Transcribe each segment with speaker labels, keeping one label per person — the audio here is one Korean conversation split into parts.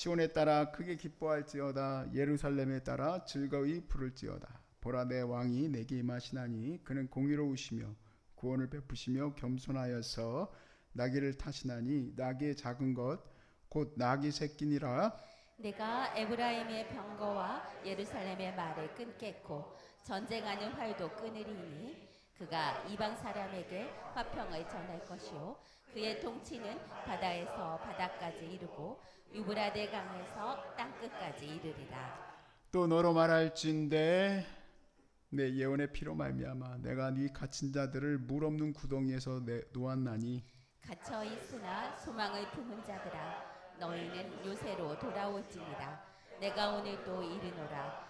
Speaker 1: 시온에 따라 크게 기뻐할지어다. 예루살렘에 따라 즐거이 부를지어다. 보라 내 왕이 내게 임하시나니 그는 공의로우시며 구원을 베푸시며 겸손하여서 나귀를 타시나니 나귀의 작은 것 곧 나귀 새끼니라.
Speaker 2: 내가 에브라임의 병거와 예루살렘의 말을 끊겠고 전쟁하는 활도 끊으리니 그가 이방 사람에게 화평을 전할 것이요 그의 통치는 바다에서 바다까지 이르고 유브라데 강에서 땅 끝까지 이르리라.
Speaker 1: 또 너로 말할진대 내 예언의 피로 말미암아 내가 네 갇힌 자들을 물 없는 구덩이에서 내 놓았나니.
Speaker 2: 갇혀 있으나 소망을 품은 자들아 너희는 요새로 돌아올지니라. 내가 오늘 또 이르노라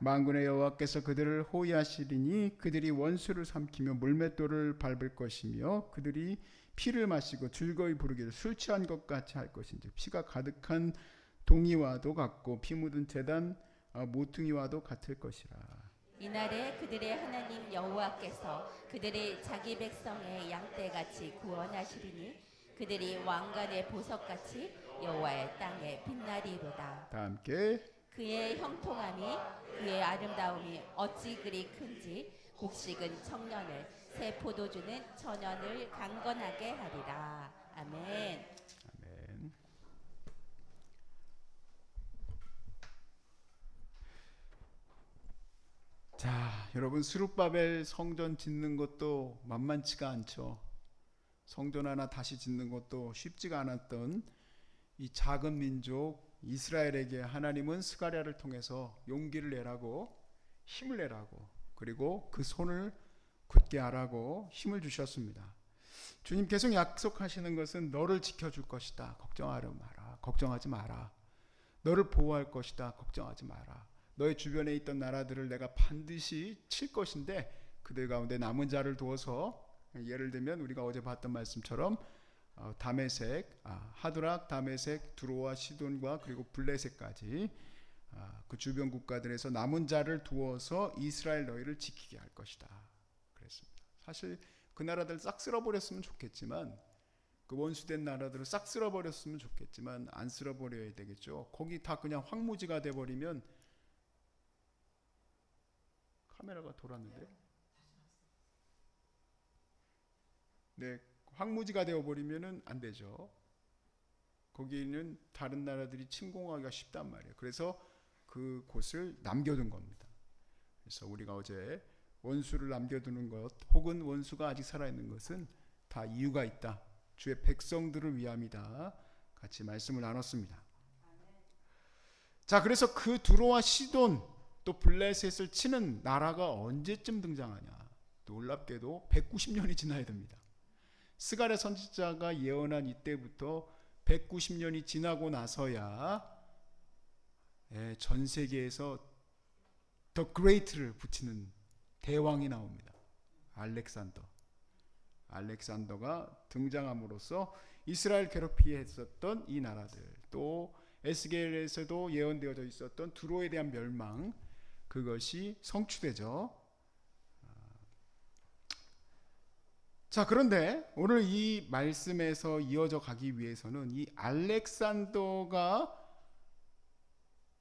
Speaker 1: 만군의 여호와께서 그들을 호위하시리니 그들이 원수를 삼키며 물맷돌을 밟을 것이며 그들이 피를 마시고 즐거이 부르기를 술 취한 것 같이 할 것인지 피가 가득한 동이와도 같고 피 묻은 재단 아, 모퉁이와도 같을 것이라.
Speaker 2: 이날에 그들의 하나님 여호와께서 그들의 자기 백성의 양떼같이 구원하시리니 그들이 왕관의 보석같이 여호와의 땅에 빛나리로다.
Speaker 1: 다 함께
Speaker 2: 그의 형통함이 그의 아름다움이 어찌 그리 큰지 곡식은 청년을 새 포도주는 천년을 강건하게 하리라 아멘
Speaker 1: 아멘. 자, 여러분 수룹바벨 성전 짓는 것도 만만치가 않죠. 성전 하나 다시 짓는 것도 쉽지가 않았던 이 작은 민족 이스라엘에게 하나님은 스가랴를 통해서 용기를 내라고 힘을 내라고 그리고 그 손을 굳게 하라고 힘을 주셨습니다. 주님 계속 약속하시는 것은 너를 지켜줄 것이다. 걱정하지 마라. 걱정하지 마라. 너를 보호할 것이다. 걱정하지 마라. 너의 주변에 있던 나라들을 내가 반드시 칠 것인데 그들 가운데 남은 자를 두어서 예를 들면 우리가 어제 봤던 말씀처럼 어, 다메색, 아, 하드락, 다메색, 두로와 시돈과 그리고 블레셋까지 아, 그 주변 국가들에서 남은 자를 두어서 이스라엘 너희를 지키게 할 것이다. 그랬습니다. 사실 그 나라들 싹 쓸어버렸으면 좋겠지만 그 원수된 나라들을 싹 쓸어버렸으면 좋겠지만 안 쓸어버려야 되겠죠. 거기 다 그냥 황무지가 돼버리면 카메라가 돌았는데. 네, 황무지가 되어버리면은 안 되죠. 거기는 다른 나라들이 침공하기가 쉽단 말이에요. 그래서 그 곳을 남겨둔 겁니다. 그래서 우리가 어제 원수를 남겨두는 것 혹은 원수가 아직 살아있는 것은 다 이유가 있다. 주의 백성들을 위함이다. 같이 말씀을 나눴습니다. 자, 그래서 그 두로와 시돈 또 블레셋을 치는 나라가 언제쯤 등장하냐? 놀랍게도 190년이 지나야 됩니다. 스가랴 선지자가 예언한 이때부터 190년이 지나고 나서야 예, 전 세계에서 더 그레이트를 붙이는 대왕이 나옵니다. 알렉산더. 알렉산더가 등장함으로써 이스라엘 괴롭히 했었던 이 나라들 또 에스겔에서도 예언되어져 있었던 두로에 대한 멸망 그것이 성취되죠. 자, 그런데 오늘 이 말씀에서 이어져 가기 위해서는 이 알렉산더가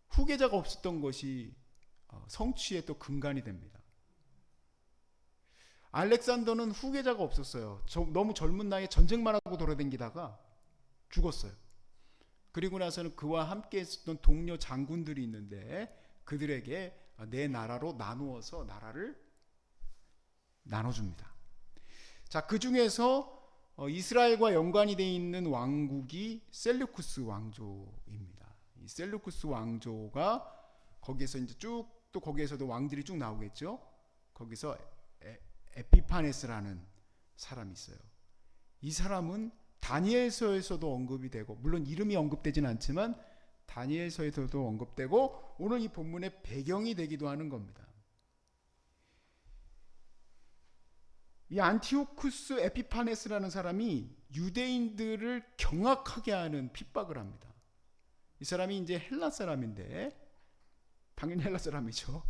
Speaker 1: 후계자가 없었던 것이 어, 성취의 또 근간이 됩니다. 알렉산더는 후계자가 없었어요. 저, 너무 젊은 나이에 전쟁만 하고 돌아다니다가 죽었어요. 그리고 나서는 그와 함께 있었던 동료 장군들이 있는데 그들에게 내 나라로 나누어서 나라를 나눠줍니다. 자, 그 중에서 어, 이스라엘과 연관이 되어 있는 왕국이 셀루쿠스 왕조입니다. 이 셀루쿠스 왕조가 거기에서 이제 쭉 또 거기에서도 왕들이 쭉 나오겠죠. 거기서 에, 에피파네스라는 사람이 있어요. 이 사람은 다니엘서에서도 언급이 되고 물론 이름이 언급되진 않지만 다니엘서에서도 언급되고 오늘 이 본문의 배경이 되기도 하는 겁니다. 이 안티오쿠스 에피파네스라는 사람이 유대인들을 경악하게 하는 핍박을 합니다. 이 사람이 이제 헬라 사람인데 당연히 헬라 사람이죠.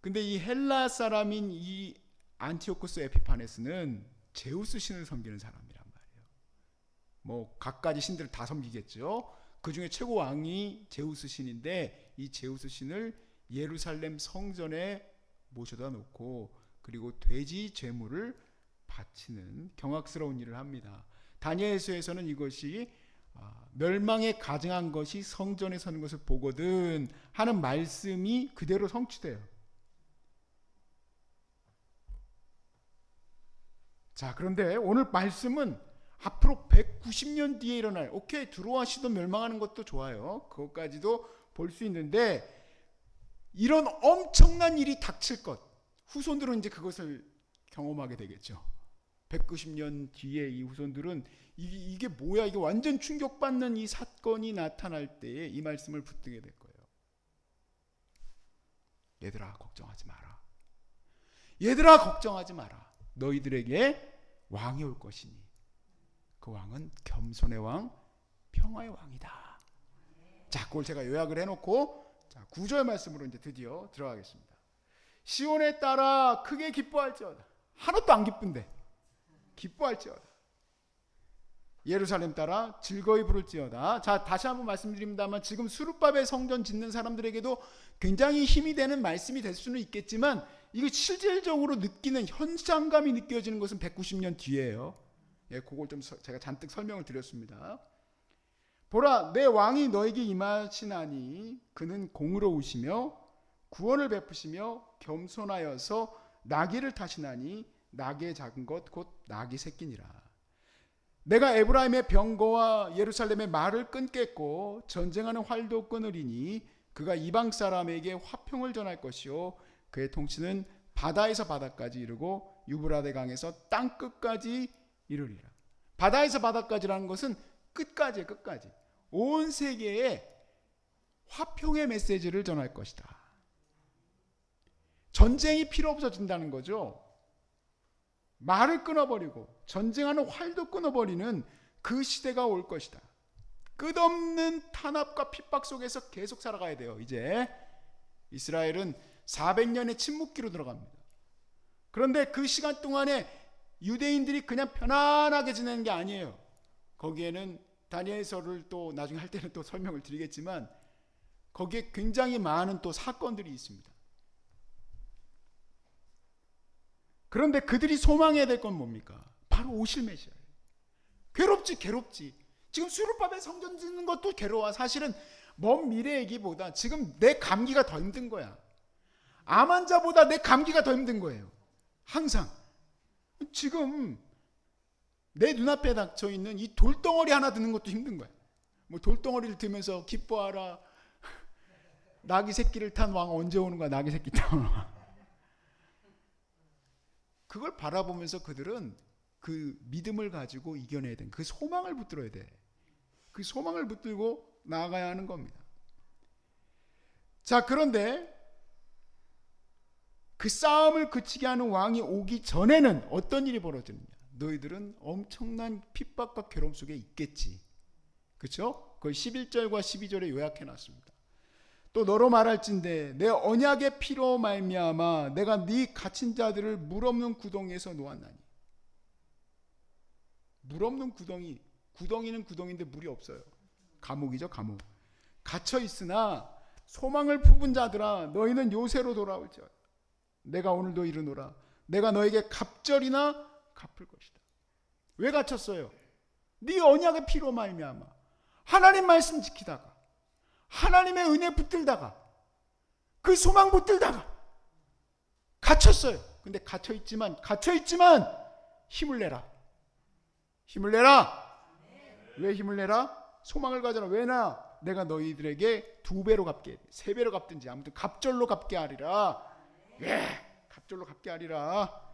Speaker 1: 근데 이 헬라 사람인 이 안티오쿠스 에피파네스는 제우스 신을 섬기는 사람이란 말이에요. 뭐 각가지 신들을 다 섬기겠죠. 그 중에 최고 왕이 제우스 신인데 이 제우스 신을 예루살렘 성전에 모셔다 놓고 그리고 돼지 제물을 바치는 경악스러운 일을 합니다. 다니엘서에서는 이것이 아, 멸망에 가증한 것이 성전에 서는 것을 보거든 하는 말씀이 그대로 성취돼요. 자, 그런데 오늘 말씀은 앞으로 190년 뒤에 일어날 오케이 드로아시도 멸망하는 것도 좋아요. 그것까지도 볼 수 있는데 이런 엄청난 일이 닥칠 것 후손들은 이제 그것을 경험하게 되겠죠. 190년 뒤에 이 후손들은 이게, 이게 뭐야 이게 완전 충격받는 이 사건이 나타날 때에 이 말씀을 붙들게 될 거예요. 얘들아 걱정하지 마라. 얘들아 걱정하지 마라. 너희들에게 왕이 올 것이니 그 왕은 겸손의 왕, 평화의 왕이다. 자, 그걸 제가 요약을 해놓고 자, 구절 말씀으로 이제 드디어 들어가겠습니다. 시온에 따라 크게 기뻐할지어다. 하나도 안 기쁜데 기뻐할지어다. 예루살렘 따라 즐거이 부를지어다. 자, 다시 한번 말씀드립니다만 지금 수르밥의 성전 짓는 사람들에게도 굉장히 힘이 되는 말씀이 될 수는 있겠지만 이거 실질적으로 느끼는 현상감이 느껴지는 것은 190년 뒤에요. 예, 그걸 좀 서- 제가 잔뜩 설명을 드렸습니다. 보라, 내 왕이 너에게 임하시나니 그는 공의로우시며 구원을 베푸시며 겸손하여서 나귀를 타시나니 나귀의 작은 것 곧 나귀 새끼니라. 내가 에브라임의 병거와 예루살렘의 말을 끊겠고 전쟁하는 활도 끊으리니 그가 이방 사람에게 화평을 전할 것이요 그의 통치는 바다에서 바다까지 이르고 유브라데 강에서 땅 끝까지 이르리라. 바다에서 바다까지라는 것은 끝까지예요, 끝까지. 온 세계에 화평의 메시지를 전할 것이다. 전쟁이 필요 없어진다는 거죠. 말을 끊어버리고 전쟁하는 활도 끊어버리는 그 시대가 올 것이다. 끝없는 탄압과 핍박 속에서 계속 살아가야 돼요. 이제 이스라엘은 400년의 침묵기로 들어갑니다. 그런데 그 시간 동안에 유대인들이 그냥 편안하게 지내는 게 아니에요. 거기에는 다니엘서를 또 나중에 할 때는 또 설명을 드리겠지만 거기에 굉장히 많은 또 사건들이 있습니다. 그런데 그들이 소망해야 될 건 뭡니까? 바로 오실 메시아예요. 괴롭지, 괴롭지. 지금 수르밥에 성전 짓는 것도 괴로워. 사실은 먼 미래 얘기보다 지금 내 감기가 더 힘든 거야. 암 환자보다 내 감기가 더 힘든 거예요. 항상. 지금 내 눈앞에 닥쳐 있는 이 돌덩어리 하나 드는 것도 힘든 거야. 뭐 돌덩어리를 들면서 기뻐하라. 나귀 새끼를 탄 왕 언제 오는 거야? 나귀 새끼 탄 왕. 그걸 바라보면서 그들은 그 믿음을 가지고 이겨내야 돼. 그 소망을 붙들어야 돼. 그 소망을 붙들고 나아가야 하는 겁니다. 자, 그런데 그 싸움을 그치게 하는 왕이 오기 전에는 어떤 일이 벌어지느냐? 너희들은 엄청난 핍박과 괴로움 속에 있겠지. 그렇죠? 그걸 11절과 12절에 요약해 놨습니다. 또 너로 말할진대 내 언약의 피로 말미암아 내가 네 갇힌 자들을 물 없는 구덩이에서 놓았나니. 물 없는 구덩이 구덩이는 구덩이인데 물이 없어요. 감옥이죠 감옥. 갇혀 있으나 소망을 품은 자들아 너희는 요새로 돌아올지어다. 내가 오늘도 이르노라. 내가 너에게 갑절이나 갚을 것이다. 왜 갇혔어요? 네 언약의 피로 말미암아 하나님 말씀 지키다가 하나님의 은혜 붙들다가 그 소망 붙들다가 갇혔어요. 근데 갇혀 있지만 갇혀 있지만 힘을 내라. 힘을 내라. 왜 힘을 내라? 소망을 가져라. 왜나 내가 너희들에게 두 배로 갚게 세 배로 갚든지 아무튼 갑절로 갚게 하리라. 예, 갑절로 갚게 하리라.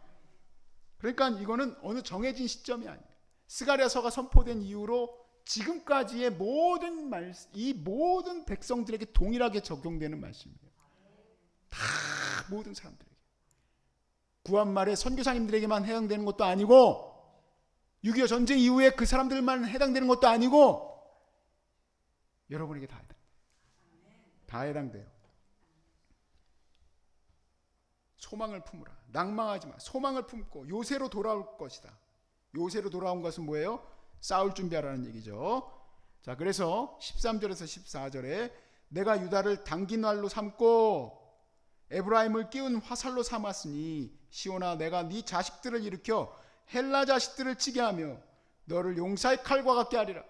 Speaker 1: 그러니까 이거는 어느 정해진 시점이 아니에요. 스가랴서가 선포된 이후로 지금까지의 모든 말, 이 모든 백성들에게 동일하게 적용되는 말씀이에요. 다 모든 사람들에게. 구한말의 선교사님들에게만 해당되는 것도 아니고 6.25 전쟁 이후에 그 사람들만 해당되는 것도 아니고 여러분에게 다 해당. 다 해당돼요. 소망을 품으라. 낭망하지 마. 소망을 품고 요새로 돌아올 것이다. 요새로 돌아온 것은 뭐예요? 싸울 준비하라는 얘기죠. 자, 그래서 13절에서 14절에 내가 유다를 당긴 활로 삼고 에브라임을 끼운 화살로 삼았으니 시온아 내가 네 자식들을 일으켜 헬라 자식들을 치게 하며 너를 용사의 칼과 같게 하리라.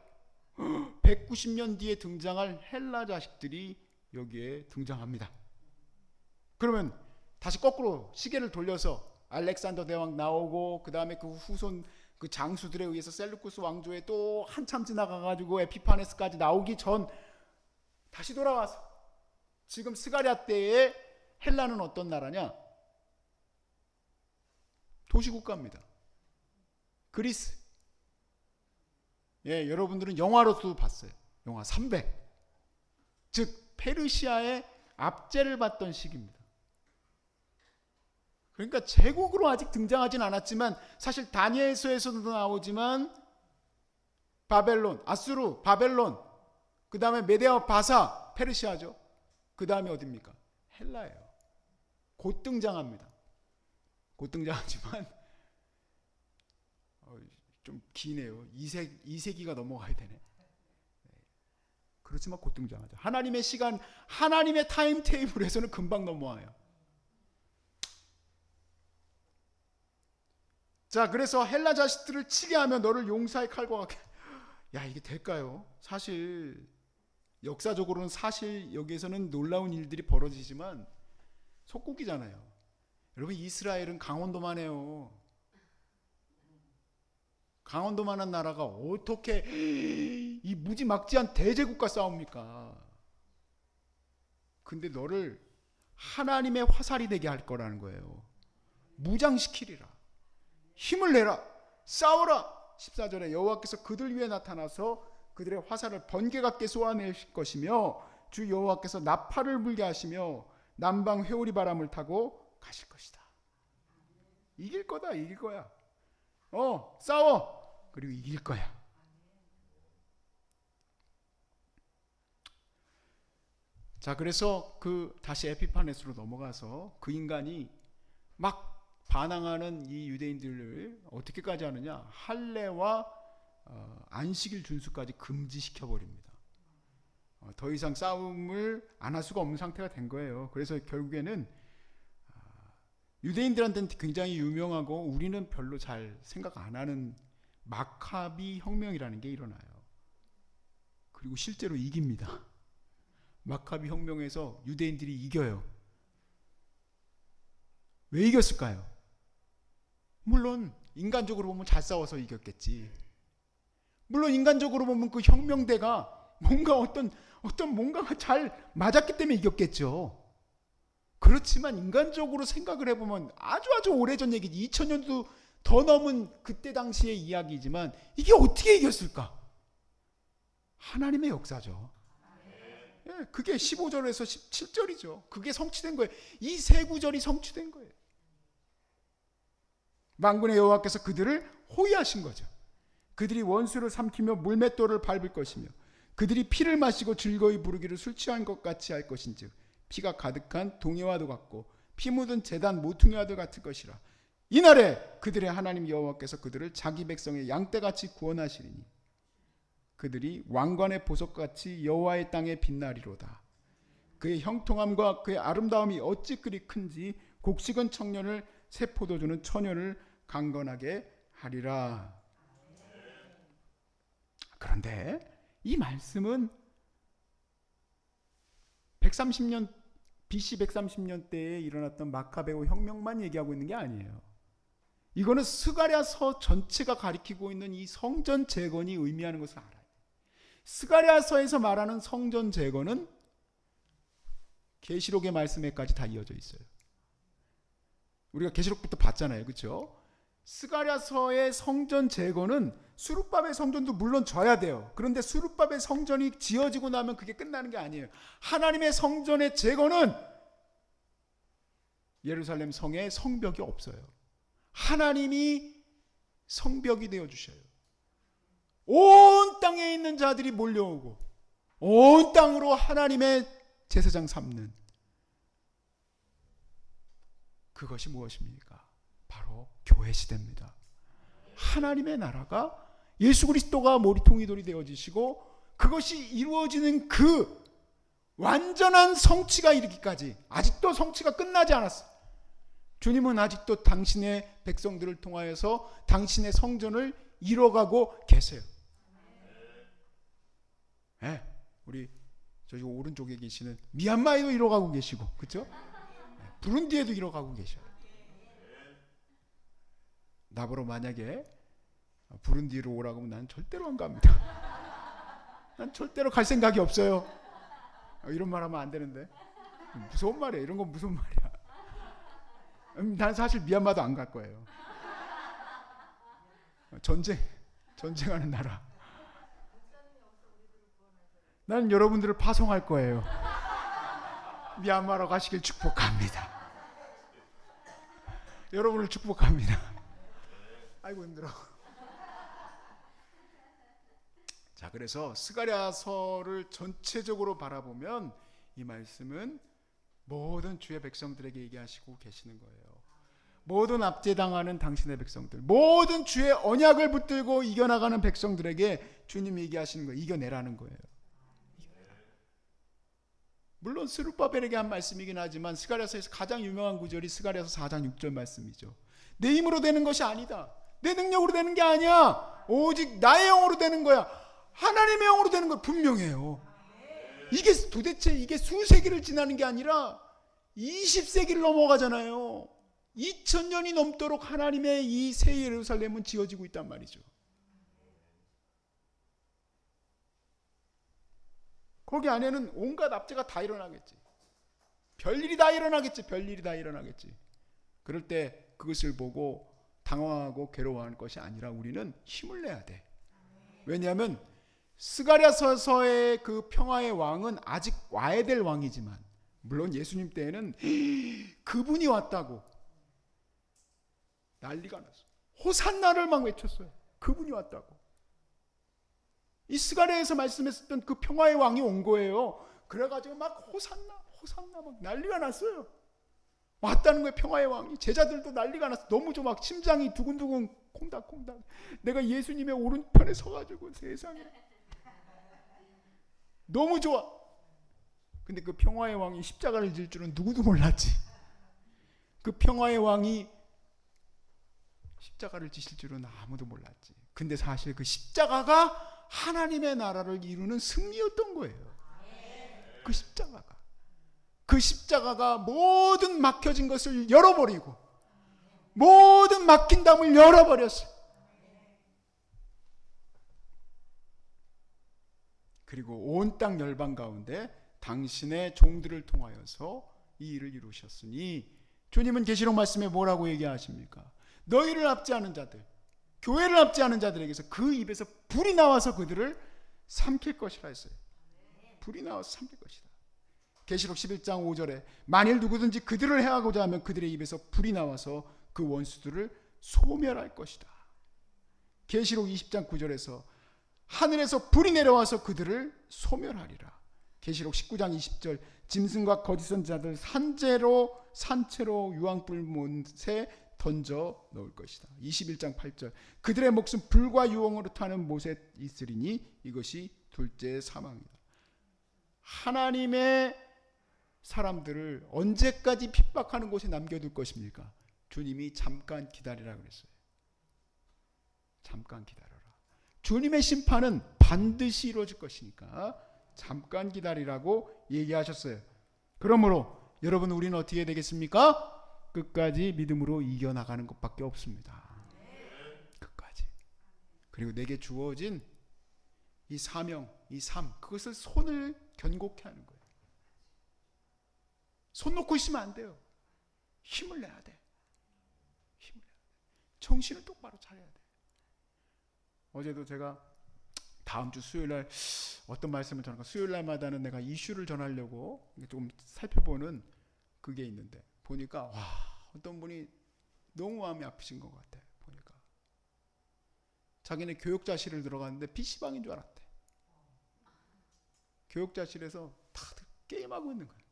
Speaker 1: 190년 뒤에 등장할 헬라 자식들이 여기에 등장합니다. 그러면 다시 거꾸로 시계를 돌려서 알렉산더 대왕 나오고 그 다음에 그 후손 그 장수들에 의해서 셀루쿠스 왕조에 또 한참 지나가 가지고 에피파네스까지 나오기 전 다시 돌아와서 지금 스가랴 때에 헬라는 어떤 나라냐? 도시국가입니다. 그리스. 예, 여러분들은 영화로도 봤어요. 영화 300. 즉 페르시아의 압제를 받던 시기입니다. 그러니까 제국으로 아직 등장하진 않았지만 사실 다니엘서에서도 나오지만 바벨론, 아수르, 바벨론, 그 다음에 메데아 바사, 페르시아죠. 그 다음에 어딥니까? 헬라예요. 곧 등장합니다. 곧 등장하지만 어, 좀 기네요. 2세, 2세기가 넘어가야 되네. 네. 그렇지만 곧 등장하죠. 하나님의 시간, 하나님의 타임 테이블에서는 금방 넘어와요. 자, 그래서 헬라 자식들을 치게 하면 너를 용사의 칼과 같게. 야, 이게 될까요? 사실 역사적으로는 사실 여기에서는 놀라운 일들이 벌어지지만 속국이잖아요. 여러분 이스라엘은 강원도만 해요. 강원도만한 나라가 어떻게 이 무지막지한 대제국과 싸웁니까? 근데 너를 하나님의 화살이 되게 할 거라는 거예요. 무장시키리라. 힘을 내라. 싸워라. 14절에 여호와께서 그들 위에 나타나서 그들의 화살을 번개 같게 쏘아내실 것이며 주 여호와께서 나팔을 불게 하시며 남방 회오리 바람을 타고 가실 것이다. 이길 거다. 이길 거야. 어, 싸워. 그리고 이길 거야. 자, 그래서 그 다시 에피파네스로 넘어가서 그 인간이 막 반항하는 이 유대인들을 어떻게까지 하느냐? 할례와 어, 안식일 준수까지 금지시켜 버립니다. 어, 더 이상 싸움을 안 할 수가 없는 상태가 된 거예요. 그래서 결국에는 아, 유대인들한테는 굉장히 유명하고 우리는 별로 잘 생각 안 하는 마카비 혁명이라는 게 일어나요. 그리고 실제로 이깁니다. 마카비 혁명에서 유대인들이 이겨요. 왜 이겼을까요? 물론 인간적으로 보면 잘 싸워서 이겼겠지. 물론 인간적으로 보면 그 혁명대가 뭔가 어떤 어떤 뭔가가 잘 맞았기 때문에 이겼겠죠. 그렇지만 인간적으로 생각을 해보면 아주 아주 오래전 얘기지. 2000년도 더 넘은 그때 당시의 이야기지만 이게 어떻게 이겼을까? 하나님의 역사죠. 예, 그게 15절에서 17절이죠. 그게 성취된 거예요. 이 세 구절이 성취된 거예요. 만군의 여호와께서 그들을 호위하신 거죠. 그들이 원수를 삼키며 물맷돌을 밟을 것이며 그들이 피를 마시고 즐거이 부르기를 술 취한 것 같이 할 것인즉 피가 가득한 동해와도 같고 피 묻은 재단 모퉁이와도 같을 것이라 이날에 그들의 하나님 여호와께서 그들을 자기 백성의 양떼같이 구원하시리니 그들이 왕관의 보석같이 여호와의 땅에 빛나리로다 그의 형통함과 그의 아름다움이 어찌 그리 큰지 곡식은 청년을 새 포도주는 처녀를 강건하게 하리라 그런데 이 말씀은 130년 BC 130년 때에 일어났던 마카베오 혁명만 얘기하고 있는 게 아니에요. 이거는 스가랴서 전체가 가리키고 있는 이 성전 재건이 의미하는 것을 알아야 돼. 스가랴서에서 말하는 성전 재건은 계시록의 말씀에까지 다 이어져 있어요. 우리가 계시록부터 봤잖아요. 그렇죠? 스가랴서의 성전 재건은 수룹밥의 성전도 물론 져야 돼요. 그런데 수룹밥의 성전이 지어지고 나면 그게 끝나는 게 아니에요. 하나님의 성전의 재건은 예루살렘 성에 성벽이 없어요. 하나님이 성벽이 되어 주셔요. 온 땅에 있는 자들이 몰려오고 온 땅으로 하나님의 제사장 삼는 그것이 무엇입니까? 바로 교회 시대입니다. 하나님의 나라가 예수 그리스도가 머리통이돌이 되어지시고 그것이 이루어지는 그 완전한 성취가 이르기까지 아직도 성취가 끝나지 않았어. 주님은 아직도 당신의 백성들을 통하여서 당신의 성전을 이뤄가고 계세요. 예, 우리 저기 오른쪽에 계시는 미얀마에도 이뤄가고 계시고, 그렇죠? 부룬디에도 이뤄가고 계셔요. 나보러 만약에 부룬디로 오라고 하면 난 절대로 안 갑니다. 난 절대로 갈 생각이 없어요. 어, 이런 말 하면 안 되는데. 무서운 말이에요. 이런 건 무서운 말이야. 음, 난 사실 미얀마도 안 갈 거예요. 어, 전쟁, 전쟁하는 나라. 난 여러분들을 파송할 거예요. 미얀마로 가시길 축복합니다. 여러분을 축복합니다. 아이고 힘들어. 자, 그래서 스가랴서를 전체적으로 바라보면 이 말씀은 모든 주의 백성들에게 얘기하시고 계시는 거예요. 모든 압제당하는 당신의 백성들, 모든 주의 언약을 붙들고 이겨나가는 백성들에게 주님이 얘기하시는 거예요. 이겨내라는 거예요. 물론 스룹바벨에게 한 말씀이긴 하지만 스가랴서에서 가장 유명한 구절이 스가랴서 4장 6절 말씀이죠. 내 힘으로 되는 것이 아니다. 내 능력으로 되는 게 아니야. 오직 나의 영으로 되는 거야. 하나님의 영으로 되는 거 분명해요. 이게 도대체 이게 수세기를 지나는 게 아니라 20세기를 넘어가잖아요. 2000년이 넘도록 하나님의 이 새 예루살렘은 지어지고 있단 말이죠. 거기 안에는 온갖 압제가 다 일어나겠지. 별일이 다 일어나겠지. 별일이 다 일어나겠지. 그럴 때 그것을 보고 당황하고 괴로워하는 것이 아니라 우리는 힘을 내야 돼. 왜냐하면 스가랴서서의 그 평화의 왕은 아직 와야 될 왕이지만 물론 예수님 때에는 그분이 왔다고 난리가 났어. 호산나를 막 외쳤어요. 그분이 왔다고. 이 스가랴에서 말씀했었던 그 평화의 왕이 온 거예요. 그래가지고 막 호산나, 호산나 막 난리가 났어요. 왔다는 거예요, 평화의 왕이. 제자들도 난리가 났어. 너무 좀 막 심장이 두근두근 콩닥콩닥. 내가 예수님의 오른편에 서가지고 세상에. 너무 좋아. 근데 그 평화의 왕이 십자가를 질 줄은 누구도 몰랐지. 그 평화의 왕이 십자가를 지실 줄은 아무도 몰랐지. 근데 사실 그 십자가가 하나님의 나라를 이루는 승리였던 거예요. 그 십자가가. 그 십자가가 모든 막혀진 것을 열어버리고 모든 막힌 담을 열어버렸어요. 그리고 온 땅 열방 가운데 당신의 종들을 통하여서 이 일을 이루셨으니 주님은 계시록 말씀에 뭐라고 얘기하십니까? 너희를 압제하는 자들, 교회를 압제하는 자들에게서 그 입에서 불이 나와서 그들을 삼킬 것이라 했어요. 불이 나와서 삼킬 것이다. 계시록 11장 5절에 만일 누구든지 그들을 해하고자 하면 그들의 입에서 불이 나와서 그 원수들을 소멸할 것이다. 계시록 20장 9절에서 하늘에서 불이 내려와서 그들을 소멸하리라. 계시록 19장 20절 짐승과 거짓 선 자들 산재로 산채로 유황불 못에 던져 넣을 것이다. 21장 8절 그들의 목숨 불과 유황으로 타는 못에 있으리니 이것이 둘째 사망이다. 하나님의 사람들을 언제까지 핍박하는 곳에 남겨둘 것입니까? 주님이 잠깐 기다리라 그랬어요. 잠깐 기다려라. 주님의 심판은 반드시 이루어질 것이니까 잠깐 기다리라고 얘기하셨어요. 그러므로 여러분 우리는 어떻게 되겠습니까? 끝까지 믿음으로 이겨나가는 것밖에 없습니다. 끝까지. 그리고 내게 주어진 이 사명, 이 삶, 그것을 손을 견고케 하는 거예요. 손 놓고 있으면 안 돼요. 힘을 내야 돼. 힘을 내야 돼. 정신을 똑바로 차려야 돼. 어제도 제가 다음 주 수요일 날 어떤 말씀을 전할까? 수요일 날마다는 내가 이슈를 전하려고 좀 살펴보는 그게 있는데 보니까 와 어떤 분이 너무 마음이 아프신 것 같아. 보니까 자기네 교육자실을 들어갔는데 PC방인 줄 알았대. 교육자실에서 다들 게임하고 있는 거야.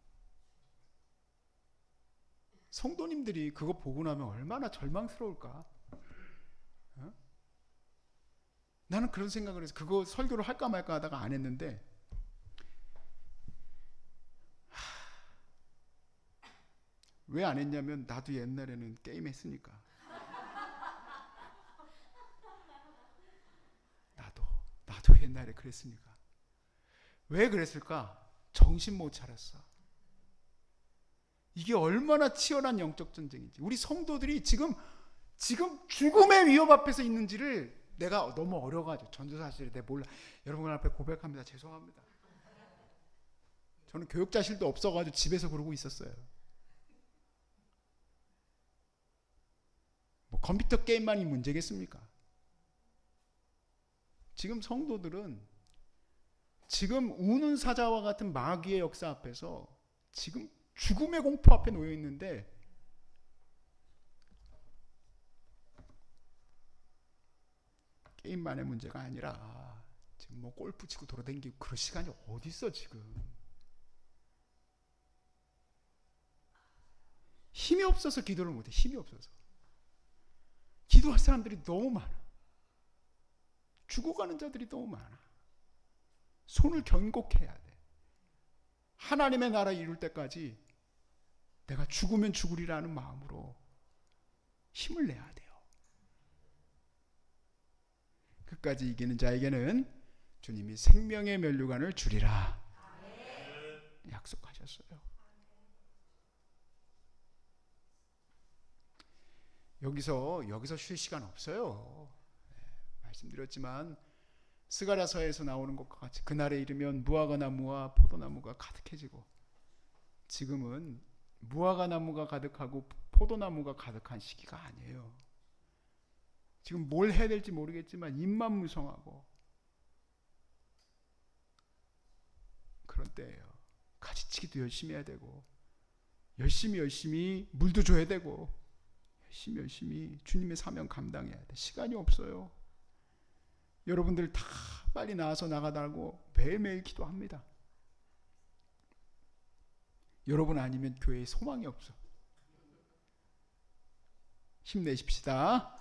Speaker 1: 성도님들이 그거 보고 나면 얼마나 절망스러울까? 어? 나는 그런 생각을 해서 그거 설교를 할까 말까 하다가 안 했는데 왜 안 했냐면 나도 옛날에는 게임 했으니까 나도 나도 옛날에 그랬으니까 왜 그랬을까? 정신 못 차렸어. 이게 얼마나 치열한 영적 전쟁인지. 우리 성도들이 지금 지금 죽음의 위협 앞에서 있는지를 내가 너무 어려가지고 전도사실에 내 몰라. 여러분 앞에 고백합니다. 죄송합니다. 저는 교육자실도 없어가지고 집에서 그러고 있었어요. 뭐 컴퓨터 게임만이 문제겠습니까? 지금 성도들은 지금 우는 사자와 같은 마귀의 역사 앞에서 지금 죽음의 공포 앞에 놓여 있는데 게임만의 문제가 아니라 지금 뭐 골프 치고 돌아다니고 그럴 시간이 어디 있어 지금? 힘이 없어서 기도를 못해 힘이 없어서. 기도할 사람들이 너무 많아. 죽어가는 자들이 너무 많아. 손을 견곡해야 돼. 하나님의 나라 이룰 때까지 내가 죽으면 죽으리라는 마음으로 힘을 내야 돼요. 끝까지 이기는 자에게는 주님이 생명의 면류관을 주리라 약속하셨어요. 여기서 여기서 쉴 시간 없어요. 네, 말씀드렸지만 스가랴서에서 나오는 것과 같이 그날에 이르면 무화과 나무와 포도나무가 가득해지고 지금은 무화과 나무가 가득하고 포도나무가 가득한 시기가 아니에요. 지금 뭘 해야 될지 모르겠지만 입만 무성하고 그런 때예요. 가지치기도 열심히 해야 되고 열심히 열심히 물도 줘야 되고 열심히 열심히 주님의 사명 감당해야 돼. 시간이 없어요. 여러분들 다 빨리 나와서 나가달고 매일매일 기도합니다. 여러분 아니면 교회에 소망이 없어. 힘내십시다.